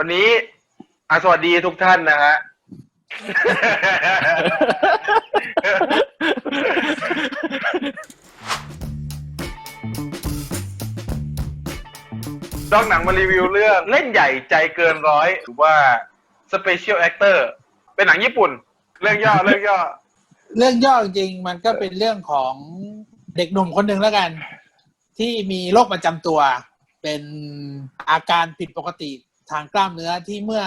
วันนี้อสวัสดีทุกท่านนะฮะ ดอกหนังมารีวิวเรื่องเล่นใหญ่ใจเกินร้อยหรือว่า Special Actor เป็นหนังญี่ปุ่น เรื่องย่อเรื่องย่อ เรื่องย่อจริงมันก็เป็นเรื่องของเด็กหนุ่มคนหนึ่งแล้วกัน ที่มีโรคประจำตัว เป็นอาการผิดปกติ ทางกล้ามเนื้อที่เมื่อ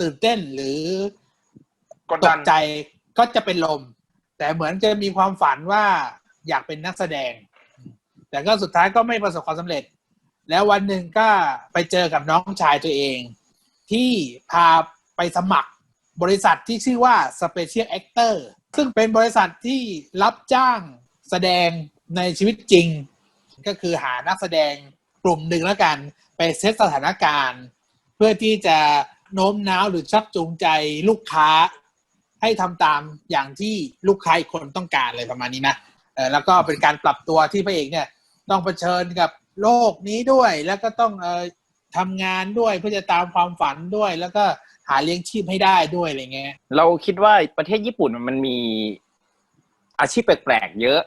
ตื่นเต้นหรือกดตดักนใจก็จะเป็นลม แต่เหมือนจะมีความฝันว่าอยากเป็นนักแสดง แต่ก็สุดท้ายก็ไม่ประสบความสำเร็จ แล้ววันหนึ่งก็ไปเจอกับน้องชายตัวเอง ที่พาไปสมัครบริษัทที่ชื่อว่า Special Actor ซึ่งเป็นบริษัทที่รับจ้างแสดงในชีวิตจริง ก็คือหานักแสดงกลุ่มหนึ่งแล้วกัน ไปเซตสถานการณ์เพื่อที่จะโน้มน้าวหรือชักจูงใจลูกค้า ให้ทำตามอย่างที่ลูกค้าอีกคนต้องการเลยประมาณนี้นะเออแล้วก็เป็นการปรับตัวที่พระเอกเนี่ยต้องเผชิญกับโลกนี้ด้วย แล้วก็ต้องเออทำงานด้วยเพื่อจะตามความฝันด้วย แล้วก็หาเลี้ยงชีพให้ได้ด้วยอะไรเงี้ยเราคิดว่าประเทศญี่ปุ่นมันมีอาชีพแปลกๆเยอะ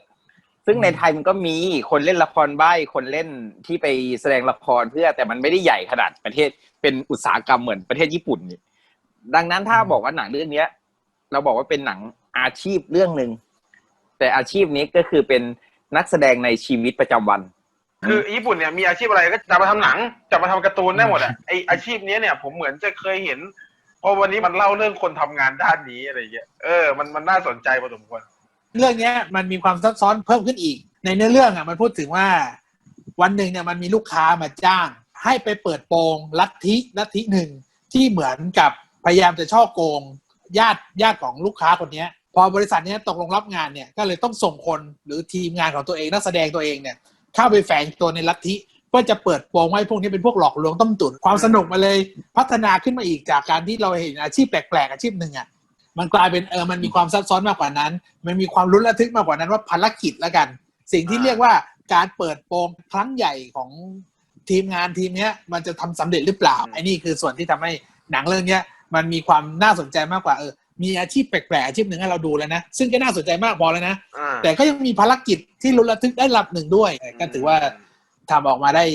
ซึ่งในไทยมันก็มีคนเล่นละครใบ้คนเล่นที่ไปแสดงละครเพื่อแต่มันไม่ได้ใหญ่ขนาดประเทศ เป็นอุตสาหกรรมเหมือนประเทศญี่ปุ่นนี่ดังนั้นถ้าบอกว่าหนังเรื่องเนี้ย เราบอกว่าเป็นหนังอาชีพเรื่องหนึ่งแต่อาชีพนี้ก็คือเป็นนักแสดงในชีวิตประจำวัน คือญี่ปุ่นเนี่ยมีอาชีพอะไรก็จะมาทำหนังจะมาทำการ์ตูนได้หมดอะไออาชีพเนี้ยเนี่ย ผมเหมือนจะเคยเห็นเพราะวันนี้มันเล่าเรื่องคนทำงานด้านนี้อะไรอย่างเงี้ย เออ มันมันน่าสนใจพอสมควร เรื่องเนี้ยมันมีความซับซ้อนเพิ่มขึ้นอีก ในเนื้อเรื่องอะมันพูดถึงว่า วันหนึ่งเนี่ยมันมีลูกค้ามาจ้าง ให้ไปเปิดโปงลัทธิลัทธิหนึ่งที่เหมือนกับพยายามจะช่อโกง ญาติญาติของลูกค้าคนนี้พอบริษัทนี้ตกลงรับงานเนี่ยก็เลยต้องส่งคนหรือทีมงานของตัวเองนักแสดงตัวเองเนี่ยเข้าไปแฝงตัวในลัทธิเพื่อจะเปิดโปงว่าไอ้พวกนี้เป็นพวกหลอกลวงต้มตุ๋นความสนุกมาเลยพัฒนาขึ้นมาอีกจากการที่เราเห็นอาชีพแปลกๆอาชีพหนึ่งอะมันกลายเป็นเออมันมีความซับซ้อนมากกว่านั้น มันมีความลุ้นระทึกมากกว่านั้นว่าภารกิจแล้วกัน สิ่งที่เรียกว่าการเปิดโปงครั้งใหญ่ของ ทีมงานทีมเนี้ยมันจะทำสำเร็จหรือเปล่าไอ้นี่คือส่วนที่ทำให้หนังเรื่องเนี้ยมันมีความน่าสนใจมากกว่าเออมีอาชีพแปลกๆอาชีพหนึ่งให้เราดูแล้วนะ ซึ่งก็น่าสนใจมากพอแล้วนะอ่าแต่ก็ยังมีภารกิจที่ลุ้นระทึกได้รับหนึ่งด้วย ก็ถือว่าทำออกมาได้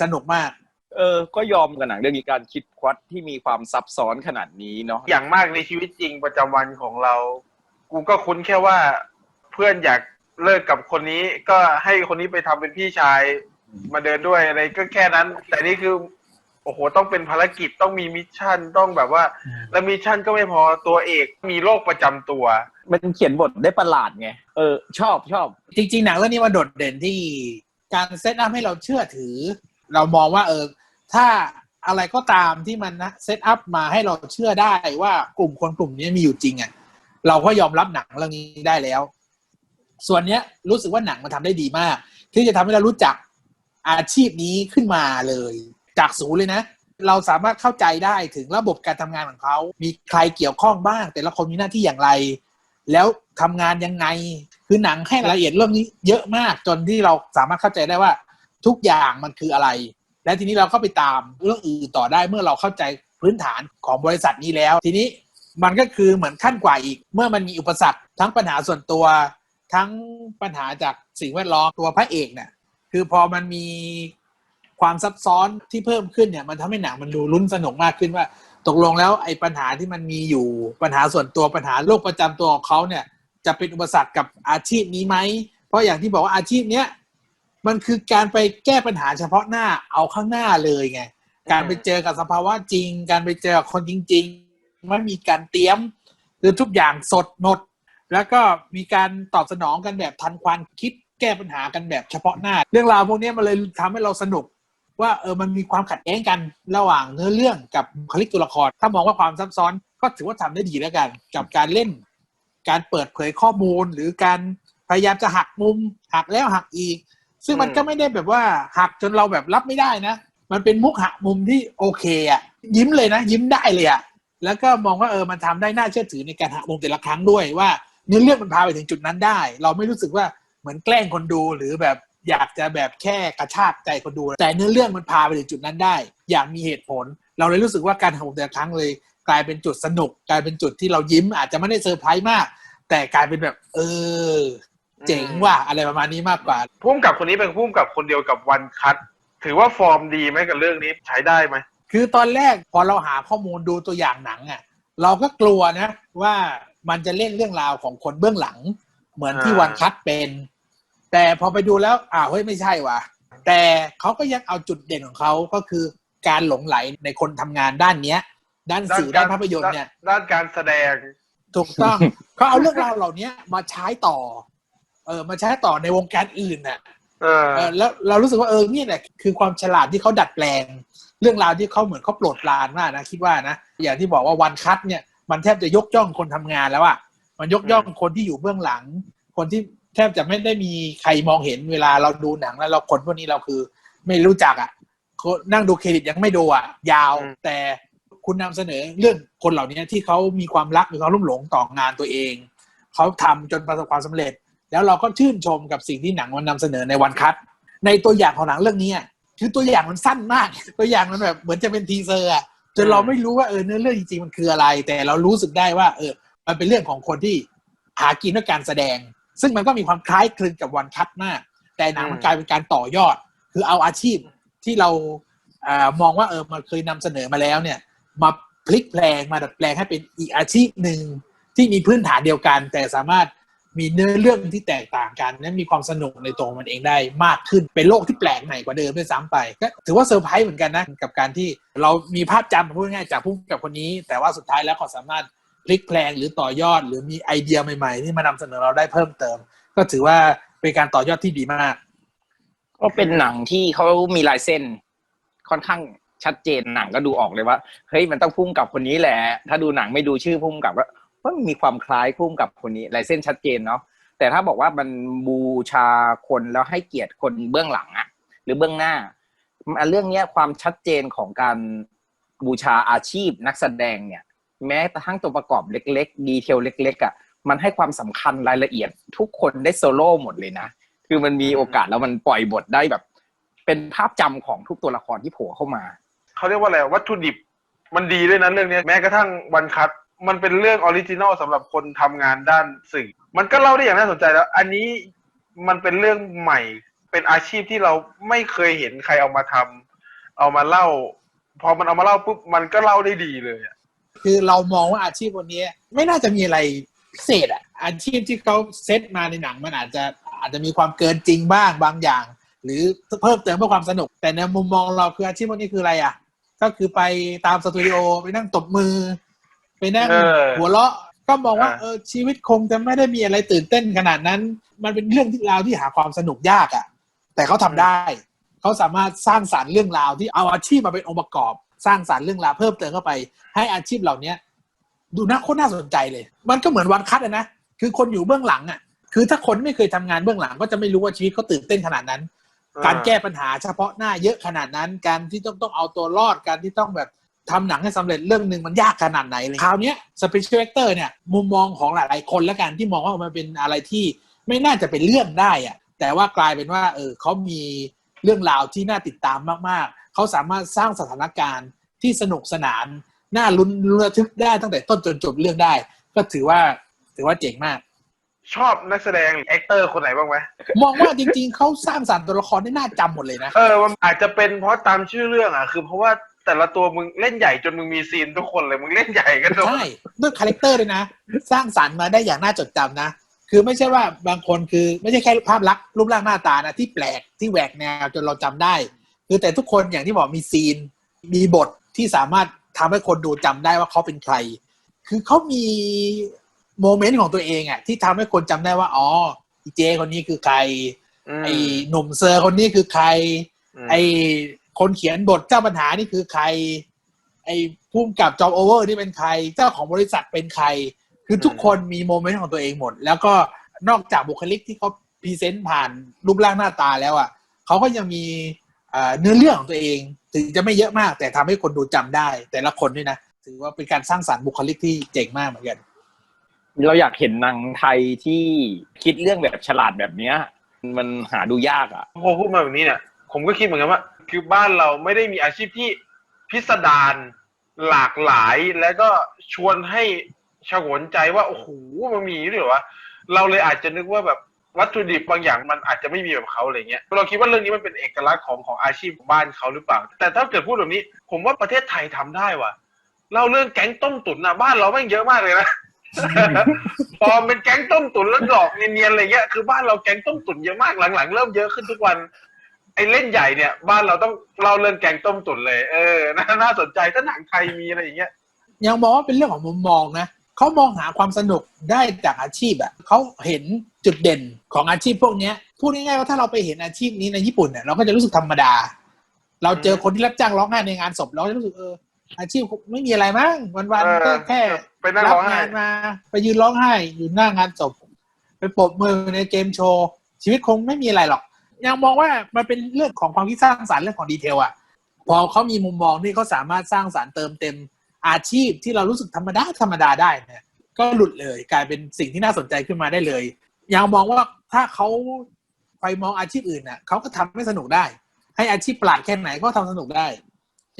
สนุกมาก เออ ก็ยอมกับหนังเรื่องนี้การคิดควัดที่มีความซับซ้อนขนาดนี้เนาะอย่างมากในชีวิตจริงประจำวันของเรา กูก็คุ้นแค่ว่าเพื่อนอยากเลิกกับคนนี้ก็ให้คนนี้ไปทำเป็นพี่ชาย มาเดินด้วยอะไรก็แค่นั้น แต่นี่คือ โอ้โห ต้องเป็นภารกิจต้องมีมิชชั่นต้องแบบว่าอืมแล้วมิชชั่นก็ไม่พอตัวเอกมีโรคประจำตัว มันเขียนบทได้ประหลาดไง เออ ชอบชอบ จริงๆ หนังเรื่องนี้มันโดดเด่นที่การเซตอัพให้เราเชื่อถือ เรามองว่าเออ ถ้าอะไรก็ตามที่มันนะเซตอัพมาให้เราเชื่อได้ว่ากลุ่มคนกลุ่มนี้มีอยู่จริงอะเราก็ยอมรับหนังเรื่องนี้ได้แล้ว ส่วนเนี้ยรู้สึกว่าหนังมันทำได้ดีมาก ที่จะทำให้เรารู้จัก อาชีพนี้ขึ้นมาเลย จากศูนย์เลยนะ เราสามารถเข้าใจได้ถึงระบบการทำงานของเขา มีใครเกี่ยวข้องบ้าง แต่ละคนมีหน้าที่อย่างไร แล้วทำงานยังไง คือหนังให้รายละเอียดเรื่องนี้เยอะมากจนที่เราสามารถเข้าใจได้ว่าทุกอย่างมันคืออะไร และทีนี้เราก็ไปตามเรื่องอื่นต่อได้เมื่อเราเข้าใจพื้นฐานของบริษัทนี้แล้ว ทีนี้มันก็คือเหมือนขั้นกว่าอีก เมื่อมันมีอุปสรรคทั้งปัญหาส่วนตัว ทั้งปัญหาจากสิ่งแวดล้อมตัวพระเอกเนี่ย คือพอมันมีความซับซ้อนที่เพิ่มขึ้นเนี่ย มันทำให้หนังมันดูลุ้นสนุกมากขึ้นว่า ตกลงแล้วไอ้ปัญหาที่มันมีอยู่ปัญหาส่วนตัวปัญหาโรคประจำตัวของเขาเนี่ย จะเป็นอุปสรรคกับอาชีพนี้ไหม เพราะอย่างที่บอกว่าอาชีพเนี้ยมันคือการไปแก้ปัญหาเฉพาะหน้าเอาข้างหน้าเลยไง การไปเจอกับสภาวะจริง การไปเจอคนจริงๆไม่มีการเตรียมคือทุกอย่างสดหมด แล้วก็มีการตอบสนองกันแบบทันควันคิด แก้ปัญหากันแบบเฉพาะหน้า เรื่องราวพวกนี้มันเลยทำให้เราสนุก ว่าเออมันมีความขัดแย้งกันระหว่างเนื้อเรื่องกับคลิกตัวละคร ถ้ามองว่าความซับซ้อนก็ถือว่าทำได้ดีแล้วกัน กับการเล่น การเปิดเผยข้อมูลหรือการพยายามจะหักมุม หักแล้วหักอีก ซึ่งมันก็ไม่ได้แบบว่าหักจนเราแบบรับไม่ได้นะ มันเป็นมุกหักมุมที่โอเคอะยิ้มเลยนะ ยิ้มได้เลยอะแล้วก็มองว่าเออมันทำได้น่าเชื่อถือในการหักมุมแต่ละครั้งด้วยว่าเนื้อเรื่องมันพาไปถึงจุดนั้นได้ เราไม่รู้สึกว่า เหมือนแกล้งคนดูหรือแบบอยากจะแบบแค่กระชากใจคนดู แต่เนื้อเรื่องมันพาไปถึงจุดนั้นได้ อย่างมีเหตุผล เราเลยรู้สึกว่าการทำผมแต่ละครั้งเลย กลายเป็นจุดสนุก กลายเป็นจุดที่เรายิ้ม อาจจะไม่ได้เซอร์ไพรส์มาก แต่กลายเป็นแบบ เออ เจ๋งว่ะอะไรประมาณนี้มากกว่าพุ่มกับคนนี้เป็นพุ่มกับคนเดียวกับวันคัทถือว่าฟอร์มดีไหมกับเรื่องนี้ใช้ได้ไหมคือตอนแรกพอเราหาข้อมูลดูตัวอย่างหนังอะเราก็กลัวนะว่ามันจะเล่นเรื่องราวของคนเบื้องหลัง เหมือนที่อ่าวันคัดเป็น แต่พอไปดูแล้วอ้าวเฮ้ยไม่ใช่ว่ะ แต่เขาก็ยังเอาจุดเด่นของเขาก็คือการหลงไหลในคนทำงานด้านเนี้ย ด้านสื่อด้านภาพยนตร์เนี่ย ด้านการแสดง ถูกต้องเขาเอาเรื่องราวเหล่านี้มาใช้ต่อ เออมาใช้ต่อในวงการอื่นน่ะเออเออแล้วเรารู้สึกว่าเออนี่แหละคือความฉลาดที่เขาดัดแปลง เรื่องราวที่เขาเหมือนเขาโปรดปรานมากนะคิดว่านะอย่างที่บอกว่าวันคัดเนี่ยมันแทบจะยกย่องคนทำงานแล้วอะ มันยกย่องคนที่อยู่เบื้องหลัง คนที่แทบจะไม่ได้มีใครมองเห็นเวลาเราดูหนังแล้วเราคนพวกนี้เราคือ ไม่รู้จักอะคนนั่งดูเครดิตยังไม่ดูอะยาวอืมแต่คุณนำเสนอเรื่องคนเหล่านี้ที่เขามีความรักมีความรุ่มหลงต่องานตัวเอง เขาทำจนประสบความสำเร็จ แล้วเราก็ชื่นชมกับสิ่งที่หนังมันนำเสนอในวันคัด ในตัวอย่างของหนังเรื่องนี้อะคือตัวอย่างมันสั้นมาก ตัวอย่างมันแบบเหมือนจะเป็นทีเซอร์อะจนเราไม่รู้ว่าเออเนื้อเรื่องจริงๆมันคืออะไร แต่เรารู้สึกได้ว่า เออ มันเป็นเรื่องของคนที่หากินด้วยการแสดง ซึ่งมันก็มีความคล้ายคลึงกับวันคัดมาก แต่หนังมันกลายเป็นการต่อยอด คือเอาอาชีพที่เราอามองว่าเออมันเคยนำเสนอมาแล้วเนี่ย มาพลิกแปลงมาดัดแปลงให้เป็นอีกอาชีพหนึ่งที่มีพื้นฐานเดียวกัน แต่สามารถมีเนื้อเรื่องที่แตกต่างกันและมีความสนุกในตัวมันเองได้มากขึ้นเป็นโลกที่แปลกใหม่กว่าเดิมด้วยซ้ำไปก็ถือว่าเซอร์ไพรส์เหมือนกันนะกับการที่เรามีภาพจำพูดง่ายจากผู้กำกับคนนี้ แต่ว่าสุดท้ายแล้วก็สามารถ พลิกแปลงหรือต่อยอด หรือมีไอเดียใหม่ๆที่มานำเสนอเราได้เพิ่มเติม ก็ถือว่าเป็นการต่อยอดที่ดีมาก ก็เป็นหนังที่เขามีลายเส้นค่อนข้างชัดเจนหนังก็ดูออกเลยว่าเฮ้ยมันต้องพุ่มกับคนนี้แหละ ถ้าดูหนังไม่ดูชื่อพุ่มกับว่าว่ามันมีความคล้ายพุ่มกับคนนี้ลายเส้นชัดเจนเนาะแต่ถ้าบอกว่ามันบูชาคนแล้วให้เกียรติคนเบื้องหลังอะหรือเบื้องหน้าเรื่องเนี้ยความชัดเจนของการบูชาอาชีพนักแสดงเนี่ย แม้กระทั่งตัวประกอบเล็ก ๆ ดีเทลเล็ก ๆอะมันให้ความสำคัญรายละเอียด ทุกคนได้โซโล่หมดเลยนะ คือมันมีโอกาสแล้วมันปล่อยบทได้แบบ เป็นภาพจำของทุกตัวละครที่โผล่เข้ามาเขาเรียกว่าอะไรวัตถุดิบมันดีด้วยนะเรื่องนี้แม้กระทั่งวันคัทมันเป็นเรื่องออริจินอลสำหรับคนทำงานด้านสื่อ มันก็เล่าได้อย่างน่าสนใจแล้ว อันนี้มันเป็นเรื่องใหม่ เป็นอาชีพที่เราไม่เคยเห็นใครเอามาทำเอามาเล่า พอมันเอามาเล่าปุ๊บมันก็เล่าได้ดีเลยอะ คือเรามองว่าอาชีพวันนี้ไม่น่าจะมีอะไรพิเศษอะอาชีพที่เขาเซตมาในหนังมันอาจจะอาจจะมีความเกินจริงบ้างบางอย่าง หรือเพิ่มเติมเพื่อความสนุก แต่ในมุมมองเราคืออาชีพพวกนี้คืออะไรอะก็คือไปตามสตูดิโอไปนั่งตบมือ ไปนั่งเออหัวเราะก็มองว่าอ่าเออชีวิตคงจะไม่ได้มีอะไรตื่นเต้นขนาดนั้น มันเป็นเรื่องที่ราวที่หาความสนุกยากอะแต่เขาทำได้ เขาสามารถสร้างสารรค์เรื่องราวที่เอาอาชีพมาเป็นองค์ประกอบ สร้างสารรค์เรื่องราวเพิ่มเติมเข้าไป ให้อาชีพเหล่าเนี้ยดูน่าโคตรน่าสนใจเลย มันก็เหมือนวันคัดอะนะคือคนอยู่เบื้องหลังอะคือถ้าคนไม่เคยทำงานเบื้องหลังก็จะไม่รู้ว่าชีวิตเขาตื่นเต้นขนาดนั้น การแก้ปัญหาเฉพาะหน้าเยอะขนาดนั้น การที่ต้องต้องเอาตัวรอดการที่ต้องแบบทำหนังให้สำเร็จเรื่องหนึ่งมันยากขนาดไหนเลยคราวเนี้ยสเปเชียลแอคเตอร์เนี่ยมุมมองของหลายๆคนแล้วกันที่มองว่ามันเป็นอะไรที่ไม่น่าจะเป็นเรื่องได้อะแต่ว่ากลายเป็นว่าเออเขามีเรื่องราวที่น่าติดตามมาก ๆ เขาสามารถสร้างสถานการณ์ที่สนุกสนานน่าลุ้นระทึกได้ตั้งแต่ต้นจนจบเรื่องได้ ก็ถือว่าถือว่าเจ๋งมาก ชอบนักแสดงแอคเตอร์คนไหนบ้างไหมมองว่าจริงๆเขาสร้างสรรค์ตัวละครได้น่าจำหมดเลยนะเออมันอาจจะเป็นเพราะตามชื่อเรื่องอะคือเพราะว่าแต่ละตัวมึงเล่นใหญ่จนมึงมีซีนทุกคนเลยมึงเล่นใหญ่กันทุกใช่ด้วยคาแรคเตอร์เลยนะ สร้างสรรค์มาได้อย่างน่าจดจำนะคือไม่ใช่ว่าบางคนคือไม่ใช่แค่ภาพลักษณ์รูปร่างหน้าตานะที่แปลกที่แหวกแนวจนเราจำได้ คือแต่ทุกคนอย่างที่บอกมีซีน มีบทที่สามารถทำให้คนดูจำได้ว่าเขาเป็นใคร คือเขามีโมเมนต์ของตัวเองอะที่ทำให้คนจำได้ว่าอ๋ออีเจคนนี้คือใครมไอ้หนุ่มเซอร์คนนี้คือใครอืมไอ้คนเขียนบทเจ้าปัญหานี่คือใคร ไอ้ผู้กำกับจอบโอเวอร์นี่เป็นใคร เจ้าของบริษัทเป็นใคร คือทุกคนมีโมเมนต์ของตัวเองหมด แล้วก็นอกจากบุคลิกที่เขาพรีเซนต์ผ่านรูปร่างหน้าตาแล้วอะเขาก็ยังมี เอ่อเนื้อเรื่องของตัวเอง ถึงจะไม่เยอะมาก แต่ทำให้คนดูจำได้ แต่ละคนด้วยนะถือว่าเป็นการสร้างสรรค์บุคลิกที่เจ๋งมากเหมือนกันเราอยากเห็นหนังไทยที่คิดเรื่องแบบฉลาดแบบเนี้ย มันหาดูยากอะพอพูดมาแบบนี้เนี่ยผมก็คิดเหมือนกันว่า คือบ้านเราไม่ได้มีอาชีพที่พิสดารหลากหลายแล้วก็ชวนให้ชงนใจว่าโอ้โหมันมีด้วยเหรอวะเราเลยอาจจะนึกว่าแบบ วัตถุดิบบางอย่างมันอาจจะไม่มีแบบเขาอะไรเงี้ยเราคิดว่าเรื่องนี้มันเป็นเอกลักษณ์ของของอาชีพของบ้านเขาหรือเปล่า แต่ถ้าเกิดพูดแบบนี้ ผมว่าประเทศไทยทำได้ว่ะเล่าเรื่องแก๊งต้มตุ๋นนะบ้านเราแม่งเยอะมากเลยนะพอเป็นแก๊งต้มตุ๋นแล้วหลอกเนียนๆอะไรเงี้ยคือบ้านเราแก๊งต้มตุ๋นเยอะมากหลังๆ เริ่มเยอะขึ้นทุกวันไอ้เล่นใหญ่เนี่ย บ้านเราต้องเล่าเรื่องแก๊งต้มตุ๋นเลย เออน่าน่าสนใจถ้าหนังไทยมีอะไรอย่างเงี้ยยังมองว่าเป็นเรื่องของมุมมองนะเขามองหาความสนุกได้จากอาชีพอะเขาเห็น จุดเด่นของอาชีพพวกเนี้ยพูดง่ายๆว่าถ้าเราไปเห็นอาชีพนี้ในญี่ปุ่นเนี่ยเราก็จะรู้สึกธรรมดา เราเจอคนที่รับจ้างร้องไห้ในงานศพเราก็จะรู้สึกเอออาชีพไม่มีอะไรมั้งวันๆก็แค่ไปนั่งรัร้องไห้งานมา ไปยืนร้องไห้อยู่หน้างานศพไปปรบมือในเกมโชว์ ชีวิตคงไม่มีอะไรหรอก ยังมองว่ามันเป็นเรื่องของความคิดสร้างสรรค์เรื่องของดีเทลอะพอเขามีมุมมองที่เขาสามารถสร้างสรรค์เติมเต็มอาชีพที่เรารู้สึกธรรมดาธรรมดาได้เนี่ยก็หลุดเลยกลายเป็นสิ่งที่น่าสนใจขึ้นมาได้เลย ยังมองว่าถ้าเขาไปมองอาชีพอื่นน่ะเขาก็ทำให้สนุกได้ ให้อาชีพประหลาดแค่ไหนก็ทำสนุกได้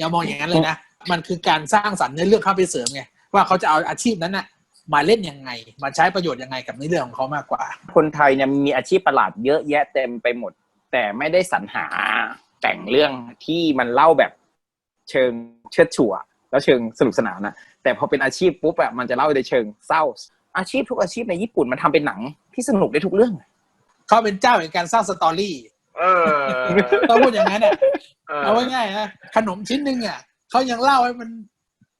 ยังมองอย่างนั้นเลยนะ มันคือการสร้างสรรค์เนื้อเรื่องเข้าไปเสริมไงว่าเขาจะเอาอาชีพนั้นน่ะมาเล่นยังไง มาใช้ประโยชน์ยังไงกับเนื้อเรื่องของเขามากกว่า คนไทยเนี่ยมีอาชีพประหลาดเยอะแยะเต็มไปหมด แต่ไม่ได้สรรหาแต่งเรื่องที่มันเล่าแบบเชิงเชิดฉัวแล้วเชิงสนุกสนานนะแต่พอเป็นอาชีพปุ๊บอะมันจะเล่าในเชิงเศร้า อาชีพทุกอาชีพในญี่ปุ่นมันทำเป็นหนังที่สนุกได้ทุกเรื่อง เขาเป็นเจ้าแห่งการสร้างสตอรี่เออต้องพูดอย่างนั้นอะเออเอาไว้ง่ายนะขนมชิ้นหนึ่งอะเขายังเล่าให้มัน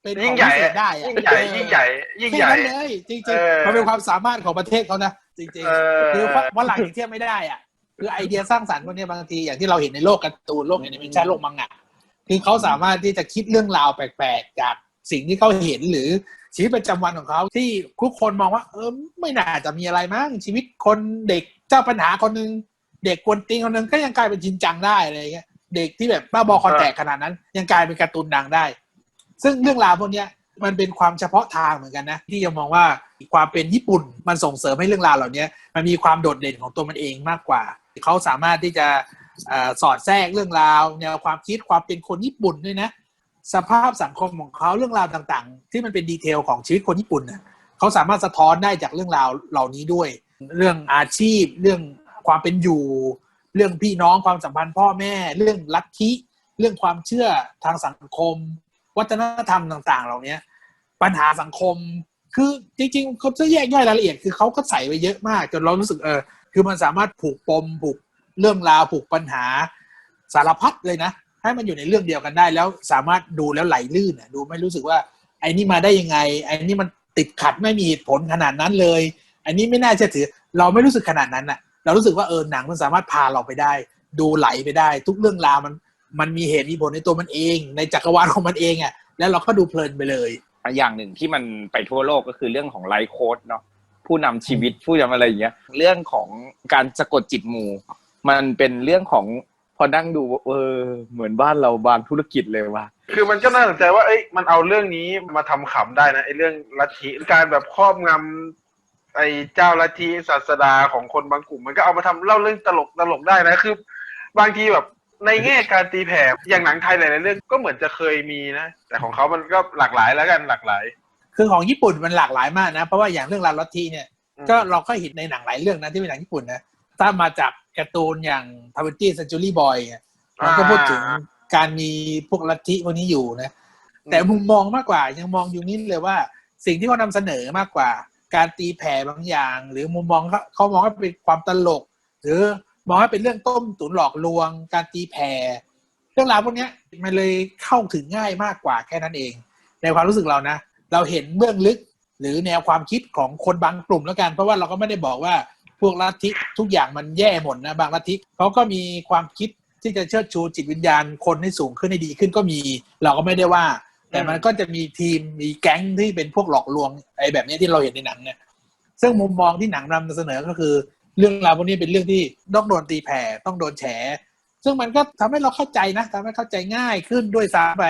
เป็นขยิ่องงใหญ่พิเศษได้อะยิ่งใหญ่ยิ่งใหญ่ยิ่งแค่ใหญ่นั้นเลยจริงเออๆมันเป็นความสามารถของประเทศเขานะจริงเออๆคือฝรั่งยังเทียบไม่ได้อะคือไอเดียสร้างสรรค์พวกเนี้ยบางทีอย่างที่เราเห็นในโลกการ์ตูนโลกแอนิเมชันโลกมังงะคือเขาสามารถที่จะคิดเรื่องราวแปลกๆจากสิ่งที่เขาเห็นหรือ ชีวิตประจำวันของเขาที่ทุกคนมองว่า เออไม่น่าจะมีอะไรมั้งชีวิตคนเด็กเจ้าปัญหาคนหนึงเด็กกวนตีนคนหนึงก็ยังกลายเป็นชินจังได้อะไรเงี้ยเด็กที่แบบบ้าบอคอนแตกขนาดนั้น ยังกลายเป็นการ์ตูนดังได้ ซึ่งเรื่องราวพวกนี้มันเป็นความเฉพาะทางเหมือนกันนะ ที่จะมองว่าความเป็นญี่ปุ่นมันส่งเสริมให้เรื่องราวเหล่านี้มันมีความโดดเด่นของตัวมันเองมากกว่า เขาสามารถที่จะอ่อสอดแทรกเรื่องราวแนวความคิดความเป็นคนญี่ปุ่นด้วยนะ สภาพสังคมของเขาเรื่องราวต่างๆ ที่มันเป็นดีเทลของชีวิตคนญี่ปุ่นน่ะเขาสามารถสะท้อนได้จากเรื่องราวเหล่านี้ด้วย เรื่องอาชีพ เรื่องความเป็นอยู่ เรื่องพี่น้องความสัมพันธ์พ่อแม่ เรื่องลัทธิเรื่องความเชื่อทางสังคม วัฒนธรรมต่าง ๆ เหล่านี้ปัญหาสังคมคือจริงๆเขาจะแยกย่อยรายละเอียดคือเขาก็ใส่ไว้เยอะมาก จนเรารู้สึกเออคือมันสามารถผูกปมผูกเรื่องราวผูกปัญหาสารพัดเลยนะ ให้มันอยู่ในเรื่องเดียวกันได้ แล้วสามารถดูแล้วไหลลื่นอะดูไม่รู้สึกว่าไอ้นี่มาได้ยังไงไอ้นี่มันติดขัดไม่มีเหตุผลขนาดนั้นเลย อันนี้ไม่น่าเชื่อถือ เราไม่รู้สึกขนาดนั้นอะเรารู้สึกว่าเออหนังมันสามารถพาเราไปได้ ดูไหลไปได้ ทุกเรื่องราวมันมันมีเหตุมีผลในตัวมันเอง ในจักรวาลของมันเองอะแล้วเราก็ดูเพลินไปเลยอย่างหนึ่งที่มันไปทั่วโลกก็คือเรื่องของไลฟ์โค้ดเนาะผู้นำชีวิตผู้นำอะไรอย่างเงี้ยเรื่องของการสะกดจิตหมู่ มันเป็นเรื่องของ อนั่งดูเออ เหมือนบ้านเราบางธุรกิจเลยว่ะคือมันก็น่าสนใจว่าเอ้ยมันเอาเรื่องนี้มาทำขำได้นะไอ้เรื่องลัทธิการแบบครอบงำไอ้เจ้าลัทธิศาสดาของคนบางกลุ่ม มันก็เอามาทำเล่าเรื่องตลกตลกได้นะคือ บางทีแบบในแง่การตีแผ่อย่างหนังไทยหลายๆเรื่องก็เหมือนจะเคยมีนะ แต่ของเขามันก็หลากหลายแล้วกันหลากหลาย คือของญี่ปุ่นมันหลากหลายมากนะ เพราะว่าอย่างเรื่องราวลัทธิเนี่ยอืมก็เราก็เห็นในหนังหลายเรื่องนะที่เป็นหนังญี่ปุ่นนะถ้ามาจาก การ์ตูนอย่างทาวเวนตี้เซนจูรี่บอยมันก็พูดถึงการมีพวกลัทธิพวกนี้อยู่นะ แต่มุมมองมากกว่ายังมองอยู่นี่เลยว่า สิ่งที่เขานำเสนอมากกว่า การตีแผ่บางอย่าง หรือมุมมองเขาเขามองว่าเป็นความตลก หรือมองว่าเป็นเรื่องต้มตุ๋นหลอกลวง การตีแผ่เรื่องราวพวกเนี้ยมันเลยเข้าถึงง่ายมากกว่าแค่นั้นเอง ในความรู้สึกเรานะ เราเห็นเบื้องลึกหรือแนวความคิดของคนบางกลุ่มแล้วกัน เพราะว่าเราก็ไม่ได้บอกว่า พวกลัทธิทุกอย่างมันแย่หมดนะบางลัทธิเขาก็มีความคิดที่จะเชิดชูจิตวิญญาณคนให้สูงขึ้นให้ดีขึ้นก็มี เราก็ไม่ได้ว่า แต่มันก็จะมีทีมมีแก๊งที่เป็นพวกหลอกลวงไอ้แบบนี้ที่เราเห็นในหนังเนี่ยซึ่งมุมมองที่หนังนำเสนอก็คือ เรื่องราวพวกนี้เป็นเรื่องที่ต้องโดนตีแผ่ต้องโดนแฉซึ่งมันก็ทำให้เราเข้าใจนะทำให้เข้าใจง่ายขึ้นด้วยซ้ำไป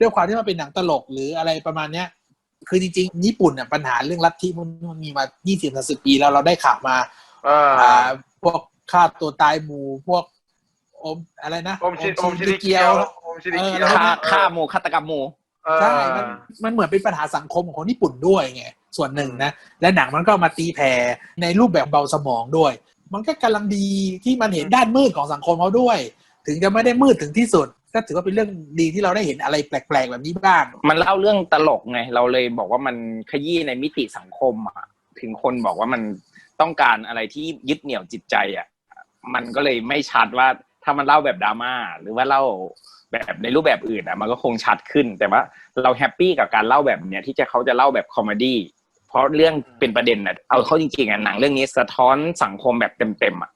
ด้วยความที่มันเป็นหนังตลกหรืออะไรประมาณเนี้ยคือจริงๆ ญี่ปุ่นเนี่ยปัญหาเรื่องลัทธิมันมีมา 20 30 ปีแล้วเราได้ข่าวมา อออ่า พวกฆ่าตัวตายหมู่พวกอมอะไรนะอมชิอมชิดิริเกียวนะอมชิริเกียเอวอฆ่าฆ่าหมูฆาตกรรมหมูเออใช่มันมันเหมือนเป็นปัญหาสังคมของคนญี่ปุ่นด้วยไงส่วนหนึ่งนะ และหนังมันก็มาตีแผ่ในรูปแบบเบาสมองด้วย มันก็กำลังดีที่มันเห็นด้านมืดของสังคมเขาด้วย ถึงจะไม่ได้มืดถึงที่สุดก็ถือว่าเป็นเรื่องดีที่เราได้เห็นอะไรแปลกๆแบบนี้บ้าง มันเล่าเรื่องตลกไง เราเลยบอกว่ามันขยี้ในมิติสังคมอะ ถึงคนบอกว่ามัน ต้องการอะไรที่ยึดเหนี่ยวจิตใจอะมันก็เลยไม่ชัดว่าถ้ามันเล่าแบบดราม่าหรือว่าเล่าแบบในรูปแบบอื่นอะมันก็คงชัดขึ้น แต่ว่าเราแฮปปี้กับการเล่าแบบเนี้ยที่จะเขาจะเล่าแบบคอมเมดี้เพราะเรื่องเป็นประเด็นอะเอาเข้าจริงๆอะหนังเรื่องนี้สะท้อนสังคมแบบเต็มๆอะ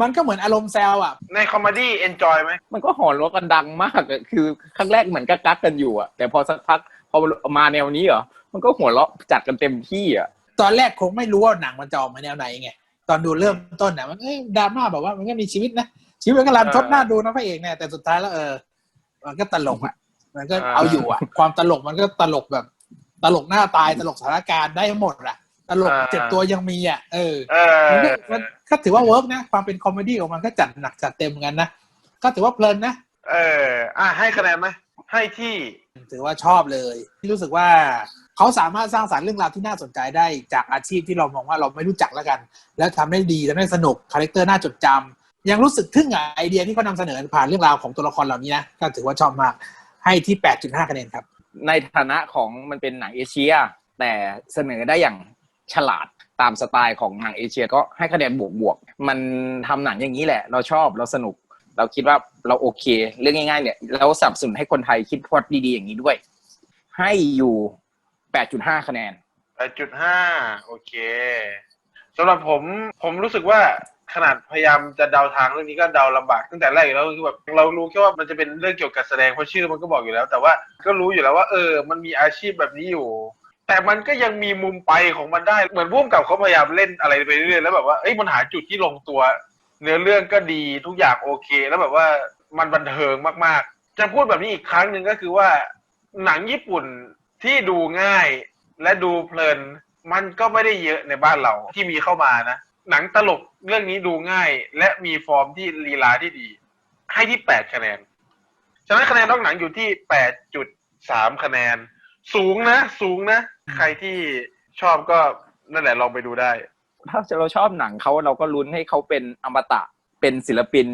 มันก็เหมือนอารมณ์แซวอะ ในคอมเมดี้เอนจอยไหมมันก็หอนรถกันดังมากอะคือครั้งแรกเหมือนกักกักๆกันอยู่อะแต่พอสักพักพอมาแนวนี้เหรอมันก็หัวเราะจัดกันเต็มที่อะ ตอนแรกคงไม่รู้ว่าหนังมันจะออกมาแนวไหนไงตอนดูเริ่มต้นน่ะมันเอ้ยดราม่าแบบว่ามันก็มีชีวิตนะชีวิตมันก็รันทดหน้าดูนะพระเอกเนี่ยแต่สุดท้ายแล้วเออมันก็ตลกอะมันก็เอาอยู่อะ ความตลกมันก็ตลกแบบ ตลกหน้าตายตลกสถานการณ์ได้หมดอะ ตลกเจ็บตัวยังมีอะเออเอมันอก็มันก็ถือว่าเวิร์กนะ ความเป็นคอมเมดี้ของมันก็จัดหนักจัดเต็มเหมือนกันนะก็ถือว่าเพลินนะเออ อะให้คะแนนไหมให้ที่ ถือว่าชอบเลย รู้สึกว่า เขาสามารถสร้างสารรค์เรื่องราวที่น่าสนใจได้จากอาชีพที่เรามองว่าเราไม่รู้จักแล้วกัน แล้วทำได้ดีทำได้สนุกคาแรคเตอร์น่าจดจำยังรู้สึกทึ่งไอเดียที่เขานำเสนอผ่านเรื่องราวของตัวละครเหล่านี้นะก็ถือว่าชอบมากให้ที่ 8.5 คะแนนครับ ในฐานะของมันเป็นหนังเอเชีย แต่เสนอได้อย่างฉลาดตามสไตล์ของหนังเอเชียก็ให้คะแนนบวกบวกๆมันทำหนังอย่างนี้แหละ เราชอบเราสนุก เราคิดว่าเราโอเค เรื่องง่ายๆเนี่ยเราสนับสนุนให้คนไทยคิดพอดดีๆอย่างนี้ด้วย ให้อยู่ 8.5 คะแนน 8.5 โอเคสำหรับผมผมรู้สึกว่าขนาดพยายามจะเดาทางเรื่องนี้ก็เดาลำบากตั้งแต่แรกอยู่แล้วคือแบบเรารู้แค่ว่ามันจะเป็นเรื่องเกี่ยวกับแสดงเพราะชื่อมันก็บอกอยู่แล้ว แต่ว่าก็รู้อยู่แล้วว่า เออ มันมีอาชีพแบบนี้อยู่ แต่มันก็ยังมีมุมไปของมันได้เหมือนพุ่มกับเขาพยายามเล่นอะไรไปเรื่อยๆแล้วแบบว่าเอ้ยมันหาจุดที่ลงตัว เนื้อเรื่องก็ดีทุกอย่างโอเค แล้วแบบว่ามันบันเทิงมากๆ จะพูดแบบนี้อีกครั้งหนึ่งก็คือว่า หนังญี่ปุ่น ที่ดูง่ายและดูเพลิน มันก็ไม่ได้เยอะในบ้านเราที่มีเข้ามานะ หนังตลกเรื่องนี้ดูง่าย และมีฟอร์มที่ลีลาที่ดี ให้ที่แปดคะแนน ฉะนั้นคะแนนนอกหนังอยู่ที่แปดจุดสามคะแนน สูงนะ สูงนะ ใครที่ชอบก็นั่นแหละลองไปดูได้ ถ้าเราชอบหนังเขาเราก็ลุ้นให้เขาเป็นอมตะเป็นศิลปิน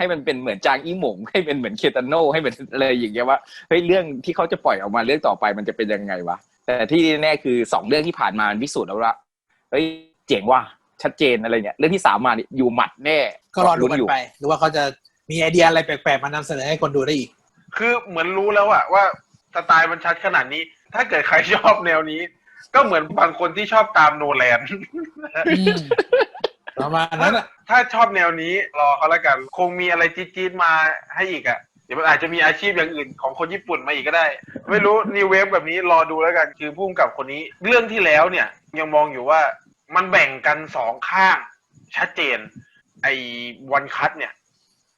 ให้มันเป็นเหมือนจางอีหมงให้เป็นเหมือนเคตาโนให้เป็นอะไรอย่างเงี้ยว่าเฮ้ยเรื่องที่เขาจะปล่อยออกมาเรื่องต่อไปมันจะเป็นยังไงวะแต่ที่แน่ๆคือสองเรื่องที่ผ่านมามันพิสูจน์แล้วว่าเฮ้ยเจ๋งว่ะชัดเจนอะไรเนี่ยเรื่องที่สามมาเนี่ยอยู่หมัดแน่ก็รอดูลุ้นกันอยู่ไปหรือว่าเขาจะมีไอเดียอะไรแปลกๆมานำเสนอให้คนดูได้อีก คือเหมือนรู้แล้วอะว่าสไตล์มันชัดขนาดนี้ ถ้าเกิดใครชอบแนวนี้ ก็เหมือนบางคนที่ชอบตามโนแลนอืม ประมาณนั้นอะถ้าชอบแนวนี้รอเขาแล้วกัน คงมีอะไรจี๊ดๆมาให้อีกอะเดี๋ยวมันอาจจะมีอาชีพอย่างอื่นของคนญี่ปุ่นมาอีกก็ได้ ไม่รู้นิวเวฟแบบนี้รอดูแล้วกันคือพุ่มกับคนนี้ เรื่องที่แล้วเนี่ยยังมองอยู่ว่ามันแบ่งกันสองข้าง ชัดเจน ไอ้วันคัตเนี่ย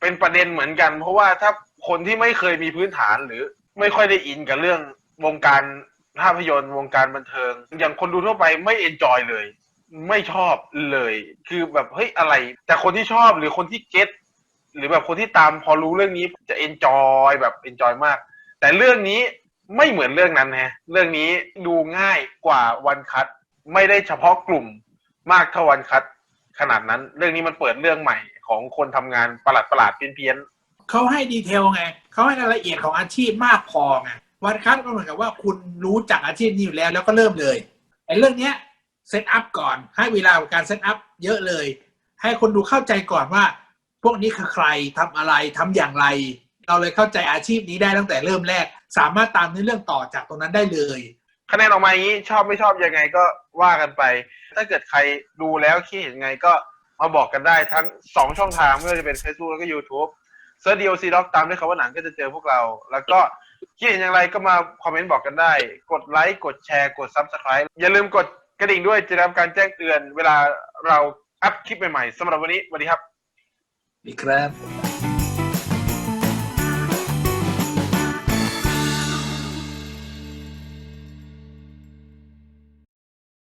เป็นประเด็นเหมือนกัน เพราะว่าถ้าคนที่ไม่เคยมีพื้นฐานหรือ ไม่ค่อยได้อินกับเรื่องวงการภาพยนตร์วงการบันเทิง อย่างคนดูทั่วไปไม่เอนจอยเลย ไม่ชอบเลย คือแบบเฮ้ยอะไร แต่คนที่ชอบหรือคนที่เก็ตหรือแบบคนที่ตามพอรู้เรื่องนี้จะเอนจอยแบบเอนจอยมาก แต่เรื่องนี้ไม่เหมือนเรื่องนั้นฮะเรื่องนี้ดูง่ายกว่าวันคัตไม่ได้เฉพาะกลุ่มมากเท่าวันคัตขนาดนั้น เรื่องนี้มันเปิดเรื่องใหม่ของคนทำงานประหลาดประหลาดเพี้ยนเขาให้ดีเทลไงเขาให้รายละเอียดของอาชีพมากพอไงวันคัดก็เหมือนกับว่าคุณรู้จักอาชีพนี้อยู่แล้วแล้วก็เริ่มเลยไอ้เรื่องเนี้ย เซตอัพก่อน ให้เวลาการเซตอัพเยอะเลย ให้คนดูเข้าใจก่อนว่า พวกนี้คือใครทำอะไรทำอย่างไร เราเลยเข้าใจอาชีพนี้ได้ตั้งแต่เริ่มแรก สามารถตามเนื้อเรื่องต่อจากตรงนั้นได้เลยคะแนนออกมาอย่างนี้ชอบไม่ชอบยังไงก็ว่ากันไป ถ้าเกิดใครดูแล้วคิดเห็นไงก็มาบอกกันได้ทั้งสองช่องทางไม่ว่าจะเป็น Facebook แล้วก็ YouTube เซิร์ช DOC Doc ตามด้วยคำว่าหนังก็จะเจอพวกเรา แล้วก็คิดเห็นอย่างไรก็มาคอมเมนต์บอกกันได้ กดไลค์กดแชร์กด Subscribe อย่าลืมกด กระดิ่งด้วยจะได้รับการแจ้งเตือนเวลาเราอัพคลิปใหม่ๆสำหรับวันนี้สวัสดีครับ ดีครับ